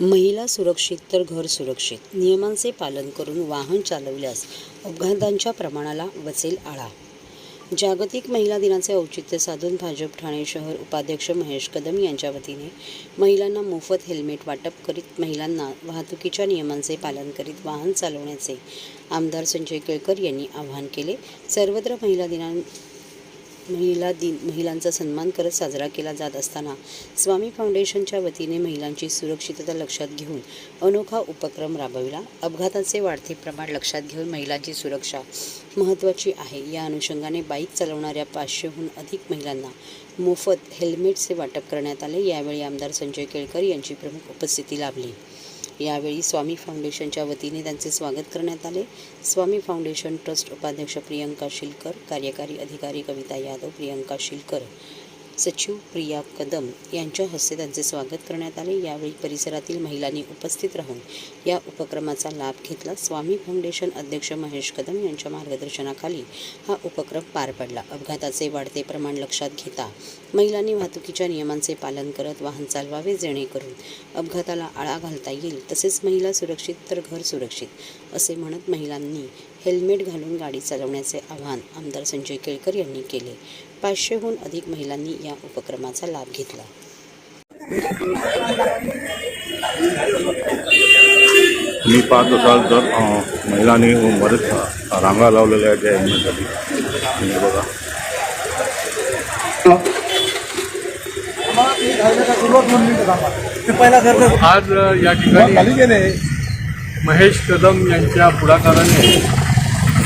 महिला सुरक्षित तर घर सुरक्षित. नियमांचे पालन करून वाहन चालवल्यास अपघातांच्या प्रमाणाला बसेल आळा. जागतिक महिला दिनाचे औचित्य साधून भाजप ठाणे शहर उपाध्यक्ष महेश कदम यांच्या वतीने महिलांना मोफत हेल्मेट वाटप करीत महिलांना वाहतुकीच्या नियमांचे पालन करीत वाहन चालवण्याचे आमदार संजय केळकर यांनी आवाहन केले. सर्वत्र महिला दिना महिला दिन महिलांचा सन्मान करत साजरा केला जात असताना स्वामी फाउंडेशनच्या वतीने महिलांची सुरक्षितता लक्षात घेऊन अनोखा उपक्रम राबविला. अपघाताचे वाढते प्रमाण लक्षात घेऊन महिलांची सुरक्षा महत्त्वाची आहे. या अनुषंगाने बाईक चालवणाऱ्या पाचशेहून अधिक महिलांना मोफत हेल्मेटचे वाटप करण्यात आले. यावेळी आमदार संजय केळकर यांची प्रमुख उपस्थिती लाभली. यावेळी स्वामी फाउंडेशनच्या वतीने त्यांचे स्वागत करण्यात आले. स्वामी फाउंडेशन ट्रस्ट उपाध्यक्ष प्रियंका शिलकर कार्यकारी अधिकारी कविता यादव प्रियंका शिलकर सचिव प्रिया कदम यांच्या हस्ते त्यांचे स्वागत करण्यात आले. यावेळी परिसरातील महिलांनी उपस्थित राहून या उपक्रमाचा लाभ घेतला. स्वामी फाउंडेशन अध्यक्ष महेश कदम यांच्या मार्गदर्शनाखाली हा उपक्रम पार पडला. अपघाताचे वाढते प्रमाण लक्षात घेता महिलांनी वाहतुकीच्या नियमांचे पालन करत वाहन चालवावे जेणेकरून अपघाताला आळा घालता येईल. तसेच महिला सुरक्षित तर घर सुरक्षित असे म्हणत महिलांनी हेल्मेट घालून गाडी चालवण्याचे आवाहन आमदार संजय केळकर यांनी केले. पाचशेहून अधिक महिलांनी या उपक्रमाचा लाभ घेतला. तुम्ही पाहत असाल तर महिलांनी बरेच रांगा लावलेल्या आहेत या हेल्मेटसाठी. म्हणजे बघा. आज या ठिकाणी महेश कदम यांच्या पुढाकाराने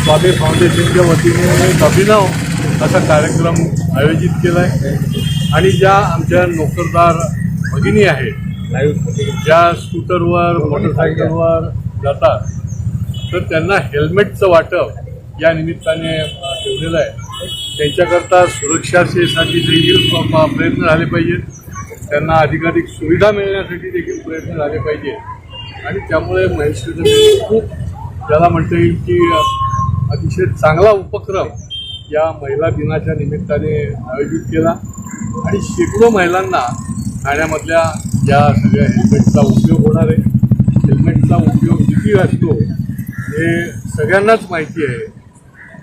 स्वामी फाउंडेशनच्या वतीने एक अभिनव असा कार्यक्रम आयोजित केला आहे आणि ज्या आमच्या नोकरदार भगिनी आहेत ज्या स्कूटरवर मोटरसायकलवर जातात तर त्यांना हेल्मेटचं वाटप या निमित्ताने ठेवलेलं आहे. त्यांच्याकरता सुरक्षासेसाठी देखील प्रयत्न झाले पाहिजेत. त्यांना अधिकाधिक सुविधा मिळण्यासाठी देखील प्रयत्न झाले पाहिजेत. आणि त्यामुळे महेश खूप ज्याला म्हणता येईल की अतिशय चांगला उपक्रम या महिला दिनाच्या निमित्ताने आयोजित केला. आणि शेकडो महिलांना ठाण्यामधल्या या सगळ्या हेल्मेटचा उपयोग होणार आहे. हेल्मेटचा उपयोग किती असतो हे सगळ्यांनाच माहिती आहे.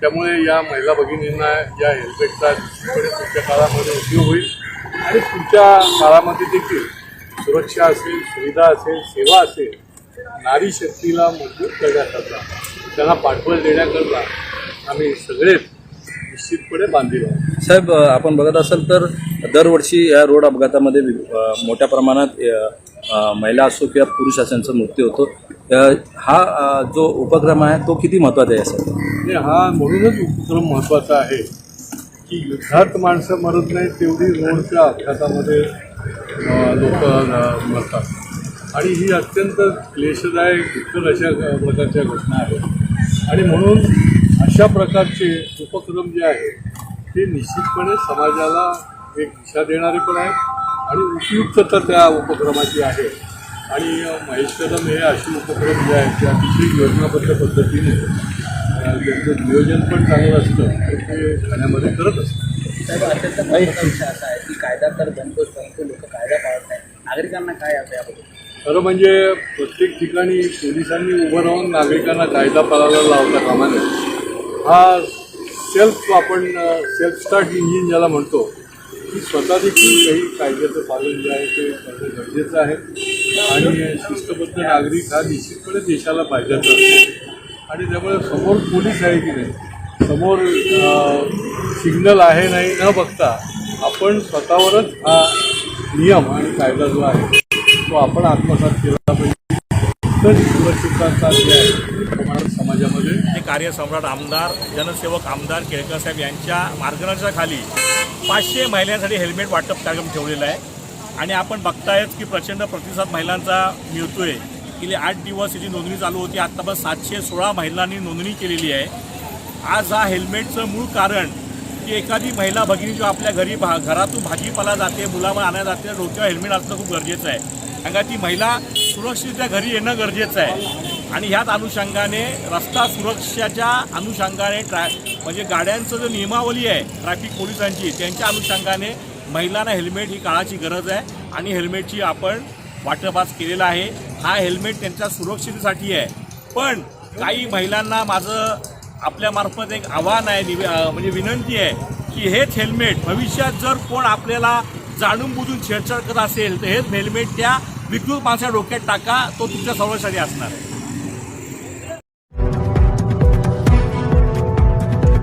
त्यामुळे या महिला भगिनींना या हेल्मेटचा निश्चितपणे पुढच्या काळामध्ये उपयोग होईल. आणि पुढच्या काळामध्ये देखील सुरक्षा असेल सुविधा असेल सेवा असेल नारी शक्तीला मजबूत करण्याकरता त्यांना पाठबळ देण्याकरता आम्ही सगळेच निश्चितपणे बांधील आहोत. साहेब आपण बघत असाल तर दरवर्षी या रोड अपघातामध्ये मोठ्या प्रमाणात महिला असो किंवा पुरुष असो मृत्यू होतो. हा जो उपक्रम आहे तो किती महत्त्वाचा आहे सर आणि हा म्हणूनच उपक्रम महत्त्वाचा आहे की युद्धात माणसं मरत नाहीत तेवढी रोडच्या अपघातामध्ये लोक मरतात. आणि ही अत्यंत क्लेशदायक दुःखद अशा प्रकारच्या घटना आहेत. आणि म्हणून अशा प्रकारचे उपक्रम जे आहेत ते निश्चितपणे समाजाला एक दिशा देणारे पण आहेत आणि उपयुक्तता त्या उपक्रमाची आहे आणि महेशकदम महेश कदम हे असे उपक्रम जे आहेत ते अतिशय योजनाबद्ध पद्धतीने त्यांचं नियोजन पण चांगलं असतं आणि ते ठाण्यामध्ये करत असतं अत्यंत विषय असा आहे की कायदा तर बनतोच परंतु लोक कायदा पाळत नाही नागरिकांना काय असं याबद्दल? खरं म्हणजे प्रत्येक ठिकाणी पोलिसांनी उभं राहून नागरिकांना कायदा पाळायला लावता कामा नये. हा सेल्फ आपण सेल्फ स्टार्ट इंजिन ज्याला म्हणतो की स्वतः देखील काही कायद्याचं पालन जे आहे ते करणं गरजेचं आहे. आणि शिस्तबद्ध नागरिक हा निश्चितपणे देशाला पाहिजे असतो. आणि त्यामुळे समोर पोलीस आहे की नाही समोर सिग्नल आहे नाही न बघता आपण स्वतःवरच हा नियम आणि कायदा जो आहे तो आपण आत्मसात केला पाहिजे तर सुरक्षितता आहे समाजामध्ये. हे कार्यसम्राट आमदार जनसेवक आमदार केळकर साहेब यांच्या मार्गदर्शनाखाली पाचशे महिलांसाठी हेल्मेट वाटप कार्यक्रम ठेवलेला आहे. आणि आपण बघतायच की प्रचंड प्रतिसाद महिलांचा मिळतोय. गेले आठ दिवस याची नोंदणी चालू होती आत्तापर्यंत सातशे सोळा महिलांनी नोंदणी केलेली आहे. आज हा हेल्मेटचं मूळ कारण की एखादी महिला भगिनी जो आपल्या घरी भा घरातून भाजीपाला जाते मुलामुळे आणायला जाते डोक्यावर हेल्मेट असणं खूप गरजेचं आहे. कारण ती महिला सुरक्षितरित्या घरी येणं गरजेचं आहे. आणि ह्याच अनुषंगाने रस्ता सुरक्षाच्या अनुषंगाने ट्रॅ म्हणजे गाड्यांचं जो नियमावली आहे ट्रॅफिक पोलिसांची त्यांच्या अनुषंगाने महिलांना हेल्मेट ही काळाची गरज आहे. आणि हेल्मेटची आपण वाटपास केलेला आहे. हा हेल्मेट त्यांच्या सुरक्षितेसाठी आहे. पण काही महिलांना माझं आपल्यामार्फत एक आव्हान आहे निवे म्हणजे विनंती आहे की हेच हेल्मेट भविष्यात जर कोण आपल्याला जाणून बुजून छेडछाड करत असेल तर हेच हेल्मेट त्या विकृत माणसाच्या डोक्यात टाका तो तुमच्या सर्वांसाठी असणार. आहे